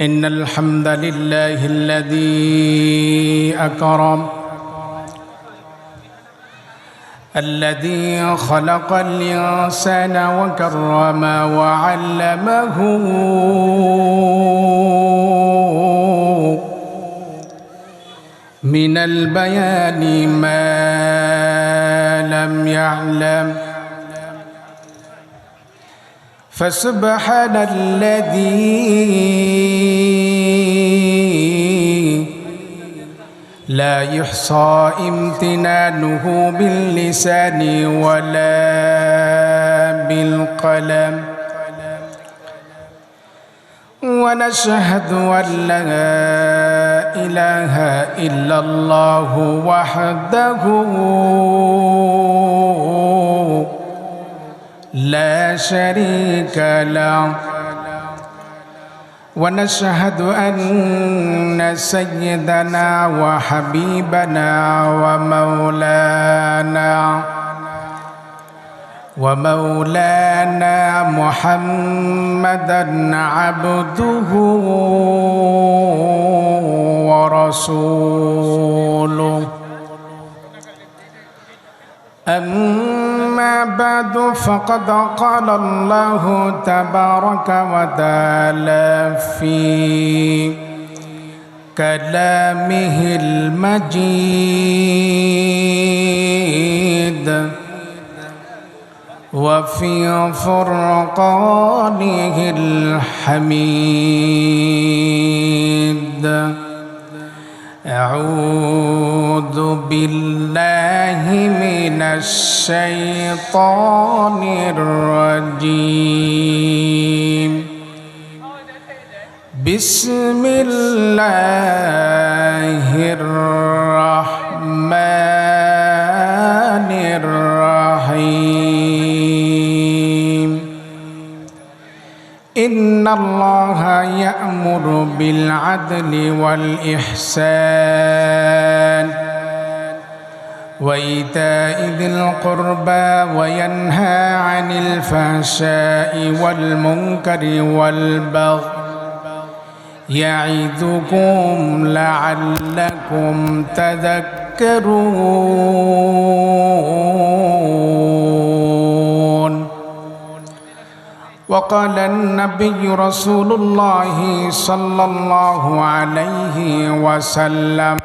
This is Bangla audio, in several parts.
إن الحمد لله الذي أكرم الذي خلق الإنسان وكرم وعلمه. من البيان ما لم يعلم فسبحان الذي لا يحصى امتنانه باللسان ولا بالقلم. ونشهد أن لا إله إلا الله وحده لا شريك له. ونشهد أن سيدنا وحبيبنا ومولانا ومولانا محمدا عبده ورسوله. أما بعد فقد قال الله تبارك وتعالى في كلامه المجيد وفي فرقانه الحميد. أعوذ بالله من الشيطان الرجيم. بسم الله الرحمن الرحيم. إن الله يأمر بالعدل والإحسان. وإيتاء ذي القربى وينهى عن الفحشاء والمنكر والبغي يعظكم لعلكم تذكرون. وقال النبي رسول الله صلى الله عليه وسلم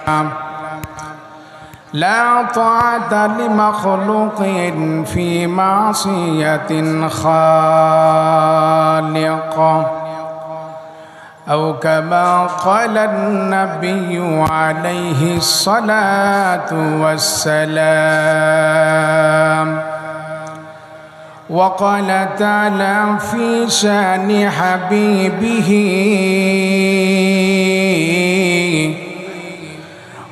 لا طاعة لمخلوق في معصية خالق. أو كما قال النبي عليه الصلاة والسلام. وقال تعالى في شأن حبيبه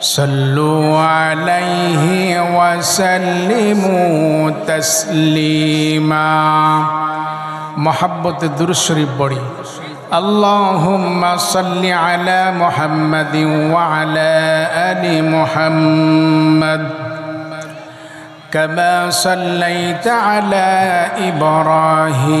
صلوا عليه وسلموا تسليما. محبة الدرشري بڑی. اللهم صل على محمد وعلى آل محمد. كما صليت على إبراهيم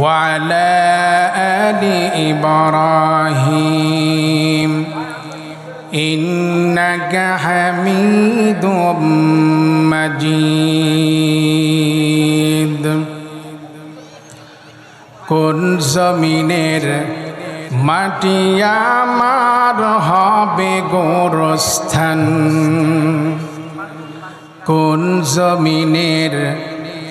وعلى آل إبراهيم إنك حميد مجيد কোন জমিনের মাটি আমার হবে গোরস্থান কোন জমিনের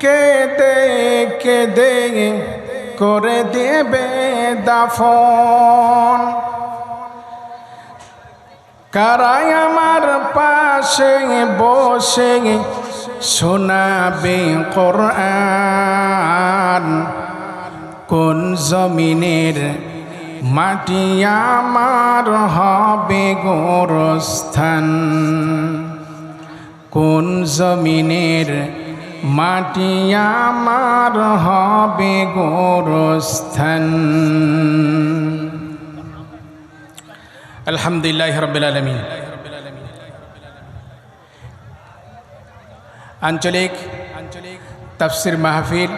কেদে কেদে করে দেবে দাফন। কারাই আমার পাশে বসে শোনাবে কোরআন। কোন জমিনের মাটি আমার হবে গোরস্থান? কোন জমিনের মাটি আমার হবে গোরস্থান। আলহামদুলিল্লাহ রবিল আলমিন। আঞ্চলিক আঞ্চলিক তাফসির মাহফিল,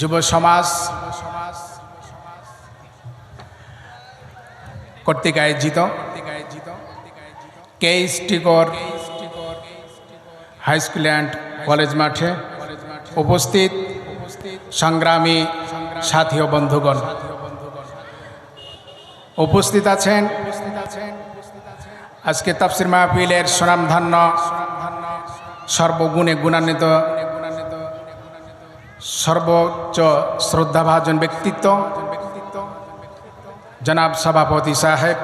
যুব সমাজ কর্তৃক আয়োজিত কেইস টিকর হাই স্কুল অ্যান্ড কলেজ মাঠে উপস্থিত সংগ্রামী সাথী ও বন্ধুগণ। উপস্থিত আছেন আজকে তাফসির মাহফিলের সুনামধান্য, সর্বগুণে গুণান্বিত, সর্বোচ্চ শ্রদ্ধাভাজন ব্যক্তিত্ব, জনাব সভাপতি সাহেব।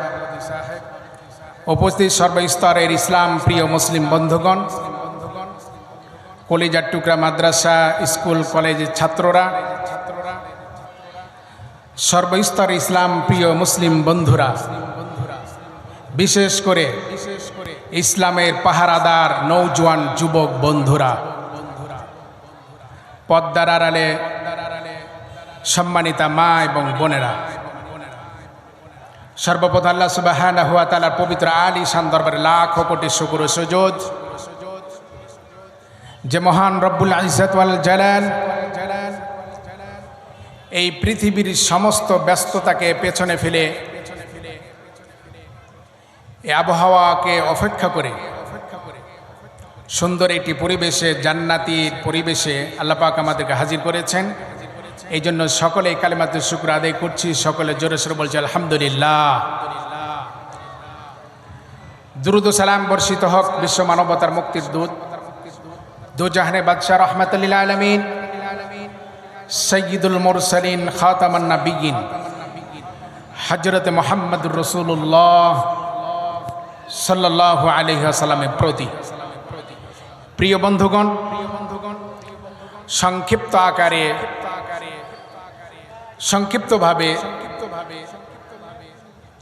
উপস্থিত সর্বস্তরের ইসলাম প্রিয় মুসলিম বন্ধুগণ কলিজার টুকরা মাদ্রাসা, স্কুল, কলেজের ছাত্ররা, সর্বস্তর ইসলাম প্রিয় মুসলিম বন্ধুরা, বিশেষ করে ইসলামের পাহারাদার নৌজওয়ান যুবক বন্ধুরা, পদ্মার আড়ালে সম্মানিতা মা এবং বোনেরা, সর্বপ্রথম আল্লাহ সুবাহ হুয়া তালার পবিত্র আলী শান দরবারে লাখ কোটি শুকুর সুযোগ যে মহান রব্বুল ইজতওয়াল জালাল, এই পৃথিবীর সমস্ত ব্যস্ততাকে পেছনে ফেলে, এই আবহাওয়াকে অপেক্ষা করে, সুন্দর একটি পরিবেশে, জান্নাতির পরিবেশে আল্লাপাক আমাদেরকে হাজির করেছেন। এই জন্য সকলে কালিমাতুর শুক্র আদায় করছি, সকলে জোরে সোরে বলছে, আলহামদুলিল্লাহ। দুরুদ সালাম বর্ষিত হক, বিশ্ব মানবতার মুক্তির দূত। দুজাহানে বাদশাহ রহমতুল্লাহ আলমিন সৈয়দুল মুরসালিন খাতামান্না বিগিন হজরত মোহাম্মদুর রসুল্লাহ সাল্লাহ আলহামের প্রতি। প্রিয় বন্ধুগণ, সংক্ষিপ্ত আকারে, সংক্ষিপ্তভাবে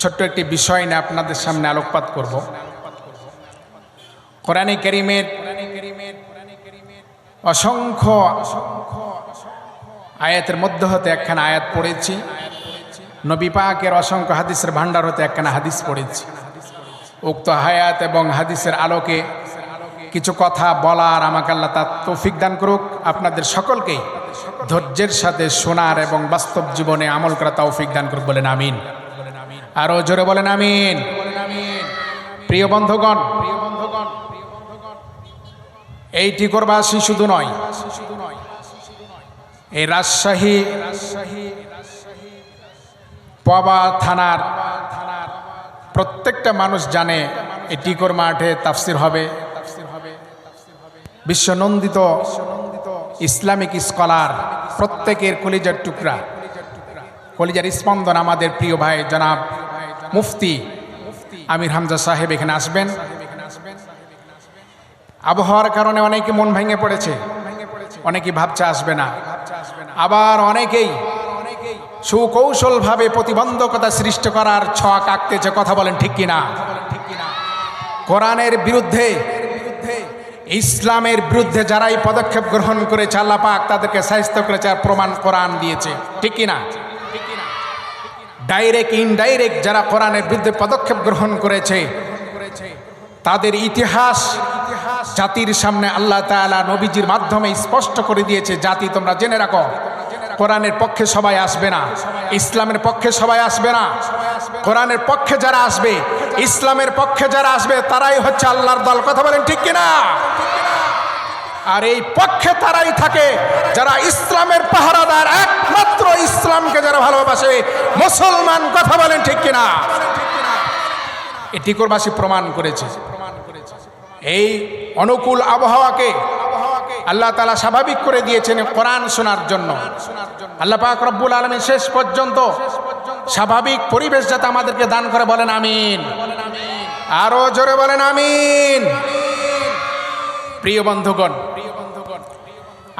ছোট্ট একটি বিষয় নিয়ে আপনাদের সামনে আলোকপাত করব। কোরআনে করিমের অসংখ্য আয়াতের মধ্যে হতে একখানা আয়াত পড়েছি। নবী পাকের অসংখ্য হাদিসের ভাণ্ডার হতে একখানা হাদিস পড়েছি। উক্ত হায়াত এবং হাদিসের আলোকে কিছু কথা বলার আমাকে আল্লাহ তার তৌফিক দান করুক। আপনাদের সকলকেই ধৈর্যের সাথে শোনার এবং বাস্তব জীবনে আমল করা তৌফিক দান করুক বলেন আমিন। আরও জোরে বলেন আমিন। প্রিয় বন্ধুগণ এইটি করবাসী শুধু নয়। এই রাজশাহী পবা থানার প্রত্যেকটা মানুষ জানে এই টিকর মাঠে তাফসির হবে। বিশ্বনন্দিত ইসলামিক স্কলার প্রত্যেকের কলিজার টুকরা। কলিজার স্পন্দন আমাদের প্রিয় ভাই জনাব মুফতি আমির হামজা সাহেব এখানে আসবেন। আবহাওয়ার কারণে অনেকে মন ভেঙে পড়েছে। অনেকেই ভাবছে আসবে না। আবার অনেকেই সুকৌশলভাবে প্রতিবন্ধকতা সৃষ্টি করার ছক আঁকতেছে কথা বলেন ঠিক কিনা? কোরআনের বিরুদ্ধে, ইসলামের বিরুদ্ধে যারাই পদক্ষেপ গ্রহণ করেছে, আল্লাহ পাক তাদেরকে স্বাস্থ্য করেছে আর প্রমাণ কোরআন দিয়েছে। ঠিক কিনা? ডাইরেক্ট ইনডাইরেক্ট যারা কোরআনের বিরুদ্ধে পদক্ষেপ গ্রহণ করেছে, তাদের ইতিহাস জাতির সামনে আল্লাহ তাআলা নবীজির মাধ্যমে স্পষ্ট করে দিয়েছে, জাতি, তোমরা জেনে রাখো, কোরআনের পক্ষে সবাই আসবে না, ইসলামের পক্ষে সবাই আসবে না, কোরআনের পক্ষে যারা আসবে, ইসলামের পক্ষে যারা আসবে, তারাই হচ্ছে আল্লাহর দল। কথা বলেন ঠিক কিনা? আর এই পক্ষে তারাই থাকে যারা ইসলামের পাহারাদার, একমাত্র ইসলামকে যারা ভালোবাসে, মুসলমান, কথা বলেন ঠিক কিনা? এটি কোরবাসী প্রমাণ করেছে। এই অনুকূল আবহাওয়াকে আল্লাহ তালা স্বাভাবিক করে দিয়েছেন কোরআন শোনার জন্য। আল্লাহ পাক রব্বুল আলমী শেষ পর্যন্ত স্বাভাবিক পরিবেশ যাতে আমাদেরকে দান করে বলেন আমিন। আরও জোরে বলেন আমিন। প্রিয় বন্ধুগণ,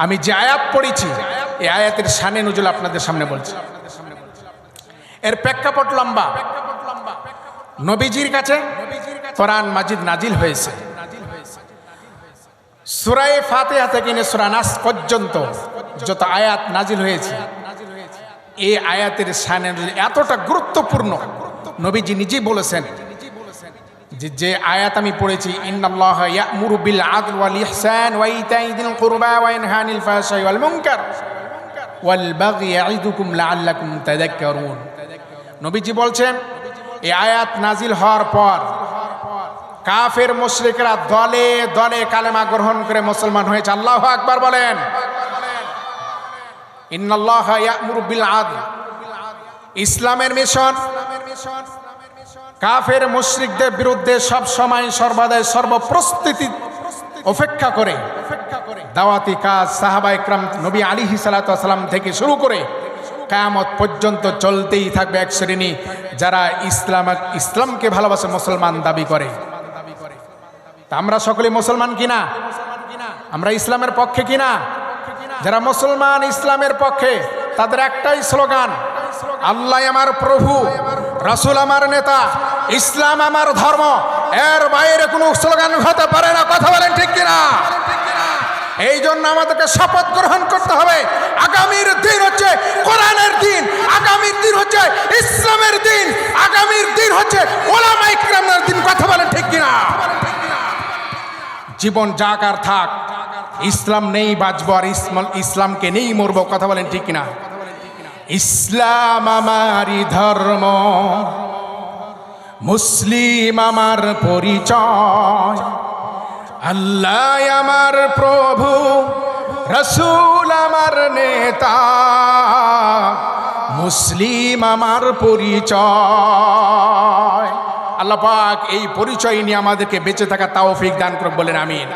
আমি যে আয়াত পড়েছি, এই আয়াতের সানে নজুল আপনাদের সামনে বলছি। এর প্রেক্ষাপট লম্বা। নবীজির কাছে কোরআন মাজিদ নাজিল হয়েছে। সুরায় ফাতেহা থেকে নিয়ে সুরা নাস পর্যন্ত যত আয়াত নাজিল হয়েছে, এই আয়াতের সানে এতটা গুরুত্বপূর্ণ। নবীজি নিজেই বলেছেন যে যে আয়াত আমি পড়েছি ওয়াল ওয়াল নবীজি বলছেন, এই আয়াত নাজিল হওয়ার পর কাফের মুশরিকরা দলে দলে কালেমা গ্রহণ করে মুসলমান হয়েছে। আল্লাহ আকবার বলেন। ইসলামের মিশন। কাফের মুশরিকদের বিরুদ্ধে সব সময় সর্বদাই সর্বপ্রস্তুতি অপেক্ষা করে। দাওয়াতি কাজ সাহাবা ইকরাম নবী আলী সালাম থেকে শুরু করে কায়ামত পর্যন্ত চলতেই থাকবে এক শ্রেণি যারা ইসলাম, ইসলামকে ভালোবাসে, মুসলমান দাবি করে। তা আমরা সকলে মুসলমান কিনা? আমরা ইসলামের পক্ষে কিনা? যারা মুসলমান ইসলামের পক্ষে, তাদের একটাই স্লোগান, আল্লাহ আমার প্রভু, রাসুল আমার নেতা, ইসলাম আমার ধর্ম। এর বাইরে কোনো স্লোগান হতে পারে না, কথা বলেন ঠিক কিনা? এই জন্য আমাদেরকে শপথ গ্রহণ করতে হবে। আগামীর দিন হচ্ছে কোরআনের দিন, আগামীর দিন হচ্ছে ইসলামের দিন, আগামীর দিন হচ্ছে ওলামা ইকরামের দিন, কথা বলেন ঠিক কিনা? জীবন যাক আর থাক, ইসলাম নেই বাঁচবো আর ইসলাম ইসলামকে নেই মরবো, কথা বলেন ঠিক কিনা? ইসলাম আমারই ধর্ম, মুসলিম আমার পরিচয়। আল্লাহ আমার প্রভু, রসুল আমার নেতা, মুসলিম আমার পরিচয়। আল্লাহ পাক এই পরিচয় নিয়ে আমাদেরকে বেঁচে থাকা তাওফিক দান করে বলেন আমিন।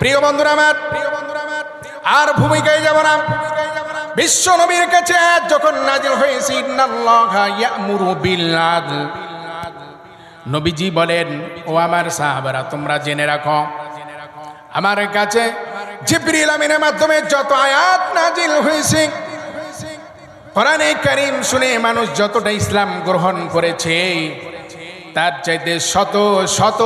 প্রিয় বন্ধুরা আমার প্রিয় বন্ধুরা আমার আর ভূমিকায় যাব না। বিশ্ব নবীর কাছে যখন নাজিল হয়েছি নবীজি বলেন, ও আমার সাহাবারা, তোমরা জেনে রাখো, আমার কাছে জিবরিল আমিনের মাধ্যমে যত আয়াত নাজিল হয়েছে, কোরআনে কারীম শুনে মানুষ যতটা ইসলাম গ্রহণ করেছে তার চাইতে শত শত,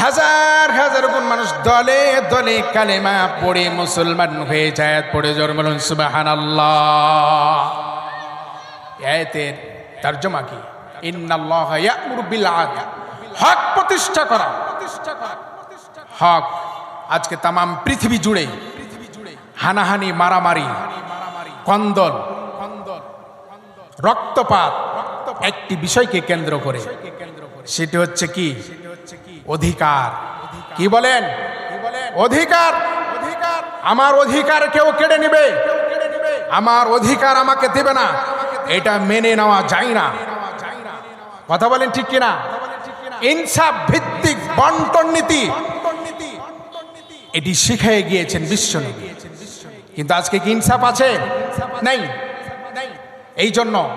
হাজার হাজার গুণ মানুষ দলে দলে কালেমা পড়ে মুসলমান হয়ে যায়, পড়ে জন্ম সুবাহান আয়াতের তর্জমা কি? ইন্নাল্লাহ ইয়ামুরু বিল হক প্রতিষ্ঠা করা। হক আজকে তামাম পৃথিবী জুড়ে হানাহানি, মারামারি, কন্দল, রক্তপাত একটি বিষয়কে কেন্দ্র করে। সেটি হচ্ছে কি? অধিকার। কি বলেন? অধিকার। আমার অধিকার কেউ কেড়ে নেবে। আমার অধিকার আমাকে দেবে না। এটা মেনে নেওয়া যায় না। কথা বলেন ঠিক কিনা? ইনসাফ ভিত্তিক বন্টন নীতি। এটি শিখে গিয়েছেন বিশ্বনবী কিন্তু আজকে কি ইনসাফ আছে? নেই। এই জন্য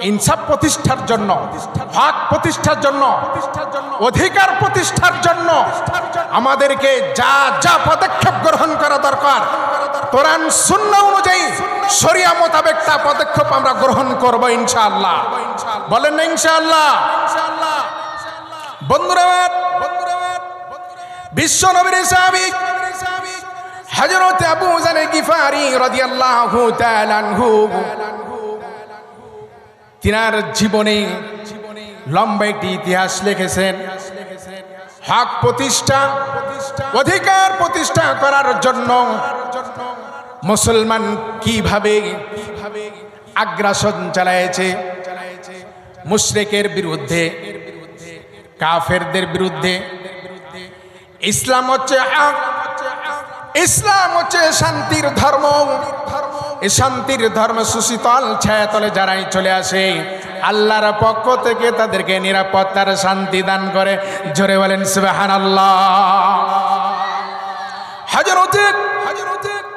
ইনসাফ প্রতিষ্ঠার জন্য হক প্রতিষ্ঠার জন্য অধিকার প্রতিষ্ঠার জন্য আমাদেরকে যা যা পদক্ষেপ গ্রহণ করা দরকার কোরআন শূন্য অনুযায়ী শরিয়া মোতাবেক তা পদক্ষেপ আমরা গ্রহণ করব ইনশাআল্লাহ। বলেন না ইনশাআল্লাহ? বন্ধুরা আমার, বিশ্ব নবীর সাহাবী হযরত আবু জার গিফারি রাদিয়াল্লাহু তাআলা তিনার জীবনে লম্বা একটি ইতিহাস লিখেছেন। হক প্রতিষ্ঠা, অধিকার প্রতিষ্ঠা করার জন্য মুসলমান কীভাবে আগ্রাসন চালায়েছে? মুশরেকের বিরুদ্ধে, কাফেরদের বিরুদ্ধে। ইসলাম হচ্ছে ইসলাম হচ্ছে শান্তির ধর্ম। এই শান্তির ধর্ম সুশীতল ছায়াতলে যারাই চলে আসে, আল্লাহর পক্ষ থেকে তাদেরকে নিরাপত্তার শান্তি দান করে। জোরে বলেন সুবাহান আল্লাহ হাজরতের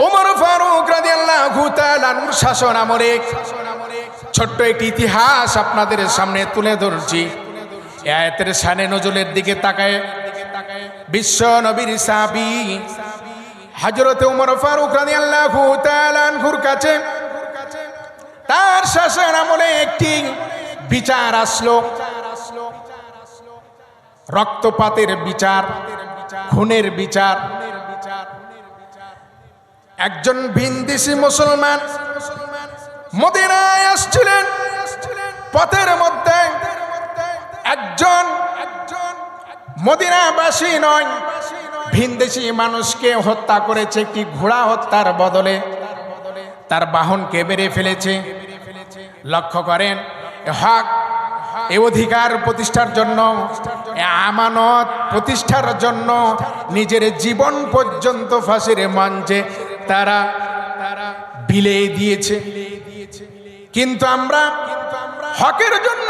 ওমর ফারুক রাদিয়াল্লাহু তাআলার শাসন আমলে ছোট্ট একটি ইতিহাস আপনাদের সামনে তুলে ধরছি। এ আয়াতের শানে নজরুলের দিকে তাকায়। বিশ্ব নবীর সাবি হজরত উমর ফারুক রাদিয়াল্লাহু তাআলা আনহুর কাছে, তার শাসন আমলে একটি বিচার আসলো। রক্তপাতের বিচার, খুনের বিচার। একজন ভিনদেশি মুসলমান মদিনায় আসছিলেন। পথের মধ্যে একজন মদিনাবাসী নয় ভিনদেশি মানুষকে হত্যা করেছে একটি ঘোড়া হত্যার বদলে? তার বাহনকে বেড়ে ফেলেছে? লক্ষ্য করেন হক, এ অধিকার প্রতিষ্ঠার জন্য আমানত প্রতিষ্ঠার জন্য নিজের জীবন পর্যন্ত ফাঁসির মঞ্চে তারা বিলে দিয়েছে। কিন্তু আমরা হকের জন্য,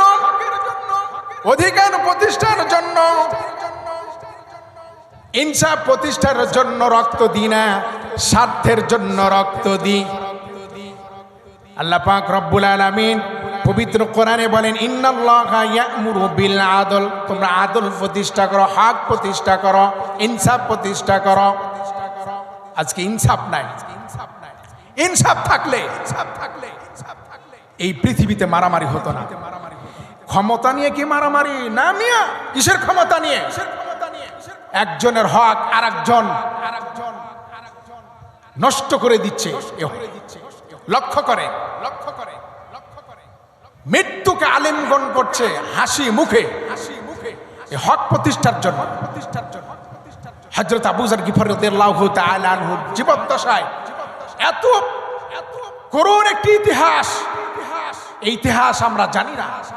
অধিকার প্রতিষ্ঠার জন্য ইনসাফ প্রতিষ্ঠার জন্য রক্ত দিই না স্বার্থের জন্য রক্ত দিই আল্লাহ পাক রব্বুল আলামিন পবিত্র কোরআনে বলেন বিল আদল। তোমরা আদল প্রতিষ্ঠা করো, হক প্রতিষ্ঠা করো, ইনসাফ প্রতিষ্ঠা করো। আজকে ইনসাফ নাই। ইনসাফ থাকলে, এই পৃথিবীতে মারামারি হতো না। ক্ষমতা নিয়ে কি মারামারি? না মিয়া, কিসের ক্ষমতা নিয়ে? একজনের হক আর একজন নষ্ট করে দিচ্ছে লক্ষ্য করে লক্ষ্য করে। লক্ষ্য করে মৃত্যুকে আলিঙ্গন করছে হাসি মুখে। হাসি মুখে হক প্রতিষ্ঠার জন্য। প্রতিষ্ঠার জন্য হজরত আবুজার গিফর রাদিয়াল্লাহু তাআলা আনহুর জীবদ্দশায় এত এত করুণ একটি ইতিহাস। এই ইতিহাস আমরা জানি না।